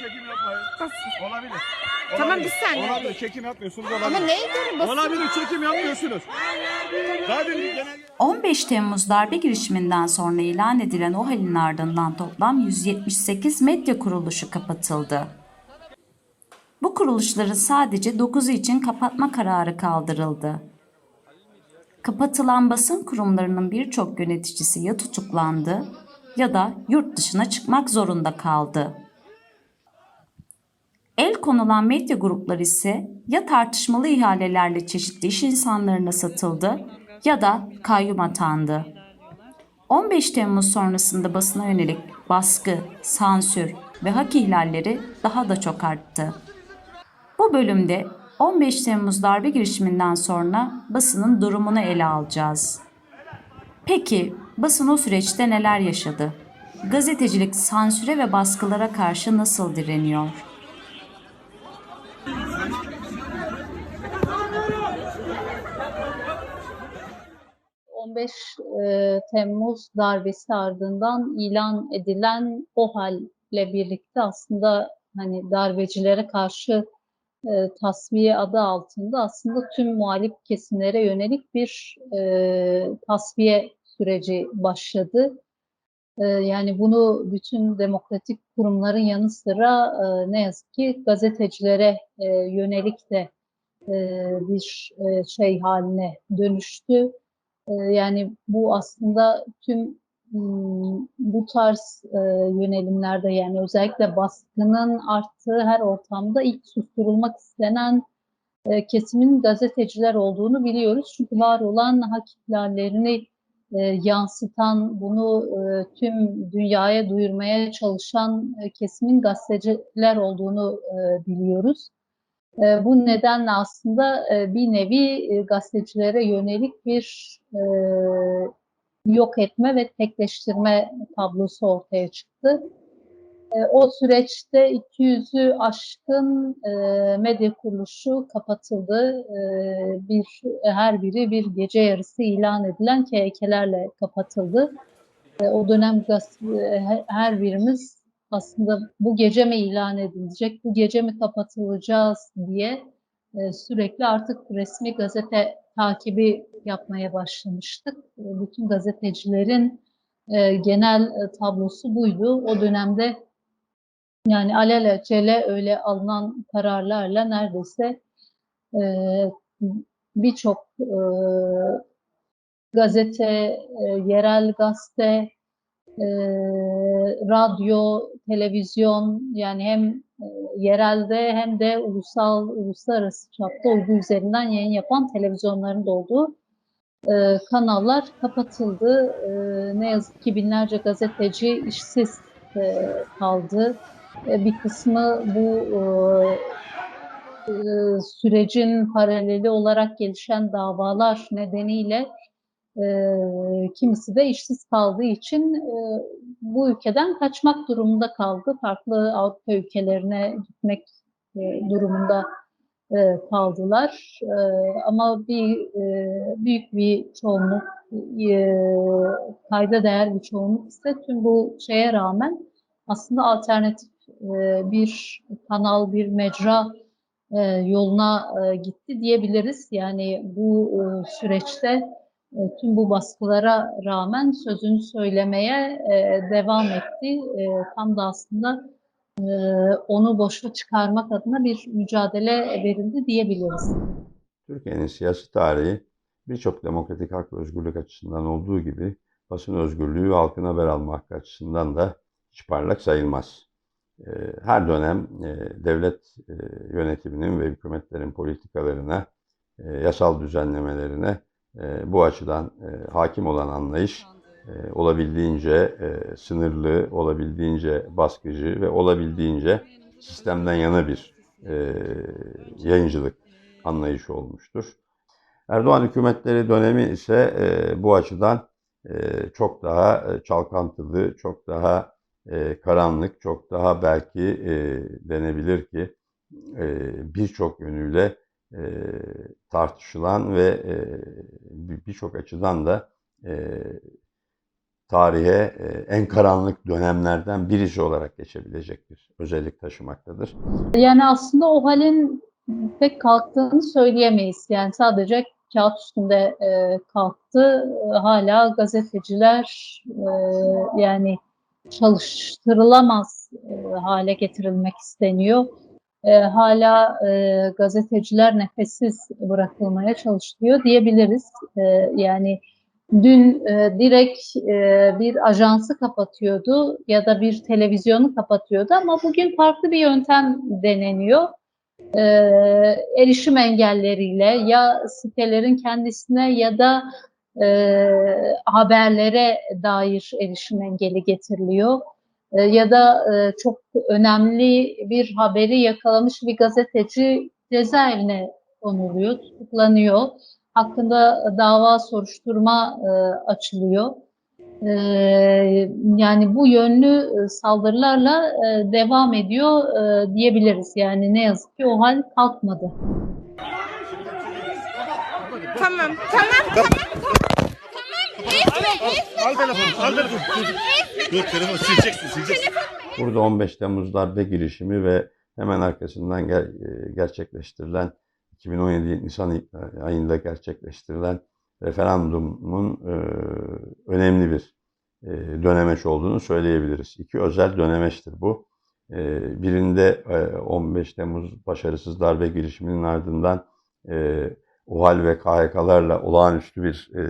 çekim yapmayın. Olabilir. Tamam, Olabilir. bir saniye. Olabilir. Çekim yapmıyorsunuz olabilir. Ama neye göre basın? Olabilir çekim yapmıyorsunuz. Zaten genel 15 Temmuz darbe girişiminden sonra ilan edilen o halin ardından toplam 178 medya kuruluşu kapatıldı. Bu kuruluşların sadece 9'u için kapatma kararı kaldırıldı. Kapatılan basın kurumlarının birçok yöneticisi ya tutuklandı ya da yurt dışına çıkmak zorunda kaldı. Konulan medya grupları ise ya tartışmalı ihalelerle çeşitli iş insanlarına satıldı ya da kayyum atandı. 15 Temmuz sonrasında basına yönelik baskı, sansür ve hak ihlalleri daha da çok arttı. Bu bölümde 15 Temmuz darbe girişiminden sonra basının durumunu ele alacağız. Peki basın o süreçte neler yaşadı? Gazetecilik sansüre ve baskılara karşı nasıl direniyor? 15 e, Temmuz darbesi ardından ilan edilen o halle birlikte aslında hani darbecilere karşı e, tasfiye adı altında aslında tüm muhalif kesimlere yönelik bir e, tasfiye süreci başladı. E, yani bunu bütün demokratik kurumların yanı sıra e, ne yazık ki gazetecilere e, yönelik de e, bir e, şey haline dönüştü. Ee, Yani bu aslında tüm m, bu tarz e, yönelimlerde yani özellikle baskının arttığı her ortamda ilk susturulmak istenen e, kesimin gazeteciler olduğunu biliyoruz. Çünkü var olan hak ihlallerini e, yansıtan, bunu tüm dünyaya duyurmaya çalışan kesimin gazeteciler olduğunu biliyoruz. E, bu nedenle aslında e, bir nevi e, gazetecilere yönelik bir e, yok etme ve tekleştirme tablosu ortaya çıktı. O süreçte 200'ü aşkın medya kuruluşu kapatıldı. Bir her biri bir gece yarısı ilan edilen KHK'lerle kapatıldı. O dönem her birimiz aslında bu gece mi ilan edilecek, bu gece mi kapatılacağız diye e, sürekli artık resmi gazete takibi yapmaya başlamıştık. E, bütün gazetecilerin e, genel tablosu buydu. O dönemde yani alelacele öyle alınan kararlarla neredeyse birçok gazete, yerel gazete, e, radyo, televizyon yani hem e, yerelde hem de ulusal, uluslararası çapta uygu üzerinden yayın yapan televizyonların da olduğu e, kanallar kapatıldı. E, ne yazık ki binlerce gazeteci işsiz e, kaldı. E, bir kısmı bu e, e, sürecin paraleli olarak gelişen davalar nedeniyle e, kimisi de işsiz kaldığı için e, bu ülkeden kaçmak durumunda kaldı. Farklı Avrupa ülkelerine gitmek e, durumunda e, kaldılar. E, ama bir e, büyük bir çoğunluk, e, kayda değer bir çoğunluk ise tüm bu şeye rağmen aslında alternatif e, bir kanal, bir mecra e, yoluna e, gitti diyebiliriz. Yani bu e, süreçte tüm bu baskılara rağmen sözünü söylemeye e, devam etti. E, tam da aslında e, onu boşa çıkarmak adına bir mücadele verildi diyebiliriz. Türkiye'nin siyasi tarihi birçok demokratik hak ve özgürlük açısından olduğu gibi basın özgürlüğü ve halkın haber alma hakkı açısından da hiç parlak sayılmaz. Her dönem e, devlet e, yönetiminin ve hükümetlerin politikalarına, e, yasal düzenlemelerine e, bu açıdan e, hakim olan anlayış e, olabildiğince e, sınırlı, olabildiğince baskıcı ve olabildiğince sistemden yana bir yayıncılık anlayışı olmuştur. Erdoğan hükümetleri dönemi ise bu açıdan çok daha çalkantılı, çok daha karanlık, çok daha belki denebilir ki birçok yönüyle e, tartışılan ve e, bir- birçok açıdan da e, tarihe e, en karanlık dönemlerden birisi olarak geçebilecek bir özellik taşımaktadır. Yani aslında o halin pek kalktığını söyleyemeyiz. Yani sadece kağıt üstünde e, kalktı. Hala gazeteciler e, yani çalıştırılamaz e, hale getirilmek isteniyor. E, hala e, gazeteciler nefessiz bırakılmaya çalışılıyor diyebiliriz. E, yani dün e, direkt e, bir ajansı kapatıyordu ya da bir televizyonu kapatıyordu ama bugün farklı bir yöntem deneniyor. E, erişim engelleriyle ya sitelerin kendisine ya da e, haberlere dair erişim engeli getiriliyor. E, ya da e, çok önemli bir haberi yakalamış bir gazeteci cezaevine konuluyor, tutuklanıyor. Hakkında dava soruşturma e, açılıyor. E, yani bu yönlü e, saldırılarla devam ediyor diyebiliriz. Yani ne yazık ki o hal kalkmadı. Tamam, tamam. Al telefonu, al telefonu. Dur, telefonu sileceksin, sileceksin. Burada 15 Temmuz darbe girişimi ve hemen arkasından ger- e, gerçekleştirilen 2017 Nisan ayında gerçekleştirilen referandumun e, önemli bir e, dönemeç olduğunu söyleyebiliriz. İki özel dönemeçtir bu. E, birinde e, 15 Temmuz başarısız darbe girişiminin ardından e, OHAL ve KHK'larla olağanüstü bir e,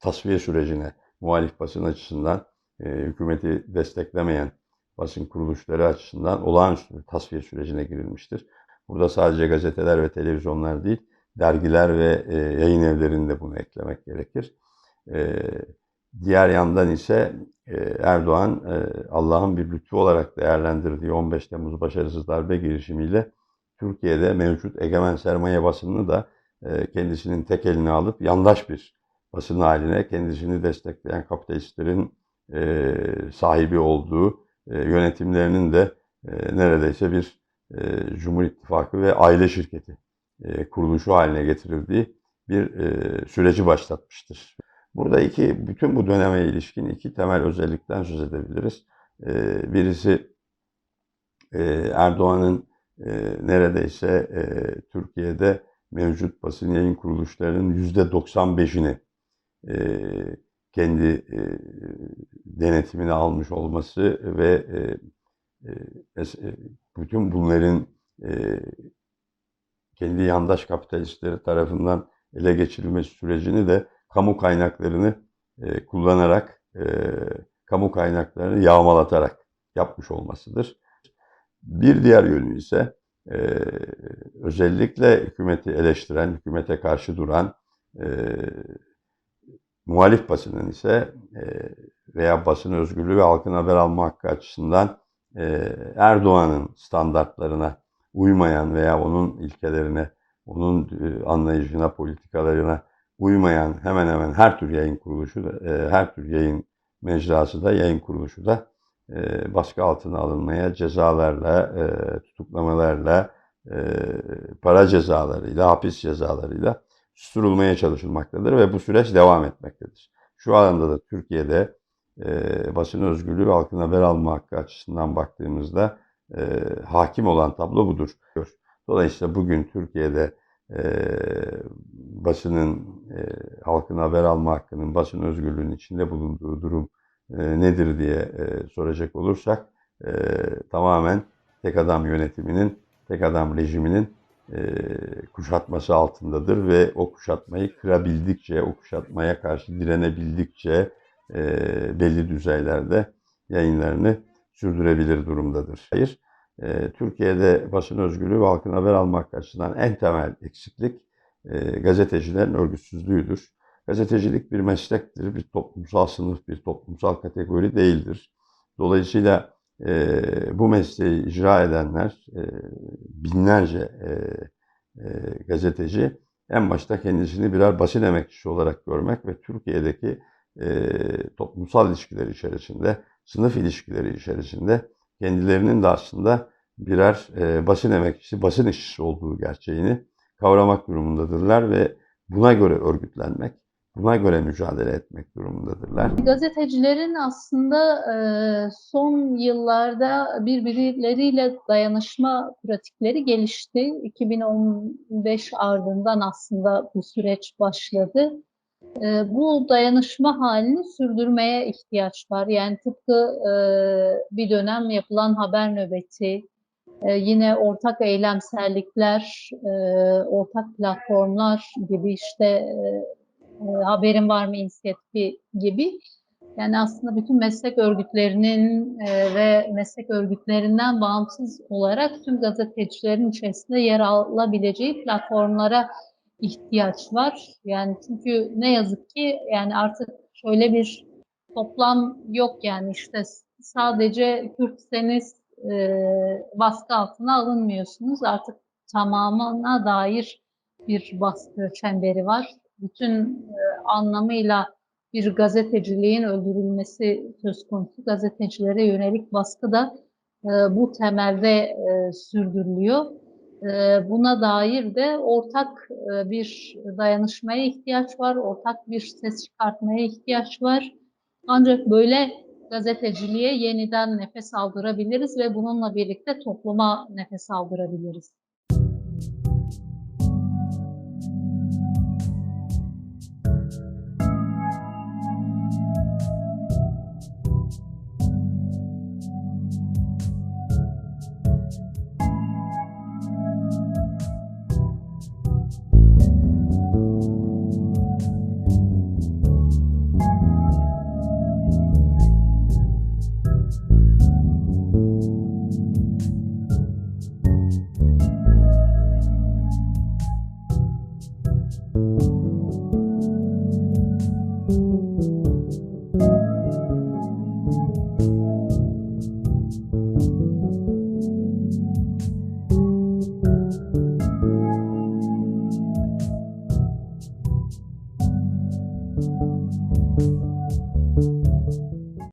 tasfiye sürecine muhalif basın açısından e, hükümeti desteklemeyen basın kuruluşları açısından olağanüstü bir tasfiye sürecine girilmiştir. Burada sadece gazeteler ve televizyonlar değil, dergiler ve e, yayın evlerinde bunu eklemek gerekir. E, diğer yandan ise e, Erdoğan e, Allah'ın bir lütfu olarak değerlendirdiği 15 Temmuz başarısız darbe girişimiyle Türkiye'de mevcut egemen sermaye basınını da e, kendisinin tek eline alıp yandaş bir basın haline kendisini destekleyen kapitalistlerin e, sahibi olduğu e, yönetimlerinin de e, neredeyse bir e, Cumhur İttifakı ve aile şirketi e, kuruluşu haline getirildiği bir e, süreci başlatmıştır. Burada iki, bütün bu döneme ilişkin iki temel özellikten söz edebiliriz. E, birisi e, Erdoğan'ın e, neredeyse e, Türkiye'de mevcut basın yayın kuruluşlarının yüzde 95'ini e, kendi e, denetimine almış olması ve e, e, bütün bunların e, kendi yandaş kapitalistleri tarafından ele geçirilmesi sürecini de kamu kaynaklarını e, kullanarak, e, kamu kaynaklarını yağmalatarak yapmış olmasıdır. Bir diğer yönü ise e, özellikle hükümeti eleştiren, hükümete karşı duran e, muhalif basının ise e, veya basın özgürlüğü ve halkın haber alma hakkı açısından e, Erdoğan'ın standartlarına uymayan veya onun ilkelerine, onun e, anlayışına, politikalarına uymayan hemen hemen her tür yayın kuruluşu, e, her tür yayın mecrası da, yayın kuruluşu da baskı altına alınmaya, cezalarla, tutuklamalarla, para cezalarıyla, hapis cezalarıyla susturulmaya çalışılmaktadır ve bu süreç devam etmektedir. Şu anda da Türkiye'de e, basın özgürlüğü ve halkın haber alma hakkı açısından baktığımızda e, hakim olan tablo budur. Dolayısıyla bugün Türkiye'de e, basının, e, halkın haber alma hakkının, basın özgürlüğünün içinde bulunduğu durum e, nedir diye e, soracak olursak e, tamamen tek adam yönetiminin, tek adam rejiminin kuşatması altındadır ve o kuşatmayı kırabildikçe, o kuşatmaya karşı direnebildikçe e, belli düzeylerde yayınlarını sürdürebilir durumdadır. Hayır, e, Türkiye'de basın özgürlüğü ve halkın haber almak açısından en temel eksiklik e, gazetecilerin örgütsüzlüğüdür. Gazetecilik bir meslektir, bir toplumsal sınıf, bir toplumsal kategori değildir. Dolayısıyla e, bu mesleği icra edenler, e, binlerce e, e, gazeteci en başta kendisini birer basın emekçisi olarak görmek ve Türkiye'deki e, toplumsal ilişkiler içerisinde, sınıf ilişkileri içerisinde kendilerinin de aslında birer e, basın emekçisi, basın işçisi olduğu gerçeğini kavramak durumundadırlar ve buna göre örgütlenmek, buna göre mücadele etmek durumundadırlar. Gazetecilerin aslında e, son yıllarda birbirleriyle dayanışma pratikleri gelişti. 2015 ardından aslında bu süreç başladı. E, bu dayanışma halini sürdürmeye ihtiyaç var. Yani tıpkı e, bir dönem yapılan haber nöbeti, yine ortak eylemsellikler, ortak platformlar gibi işte e, haberin var mı inisiyatifi gibi. Yani aslında bütün meslek örgütlerinin e, ve meslek örgütlerinden bağımsız olarak tüm gazetecilerin içerisinde yer alabileceği platformlara ihtiyaç var. Yani çünkü ne yazık ki yani artık şöyle bir toplam yok yani işte sadece Kürtseniz e, baskı altına alınmıyorsunuz. Artık tamamına dair bir baskı çemberi var. Bütün e, anlamıyla bir gazeteciliğin öldürülmesi söz konusu. Gazetecilere yönelik baskı da e, bu temelde e, sürdürülüyor. Buna dair de ortak bir dayanışmaya ihtiyaç var, ortak bir ses çıkartmaya ihtiyaç var. Ancak böyle gazeteciliğe yeniden nefes aldırabiliriz ve bununla birlikte topluma nefes aldırabiliriz.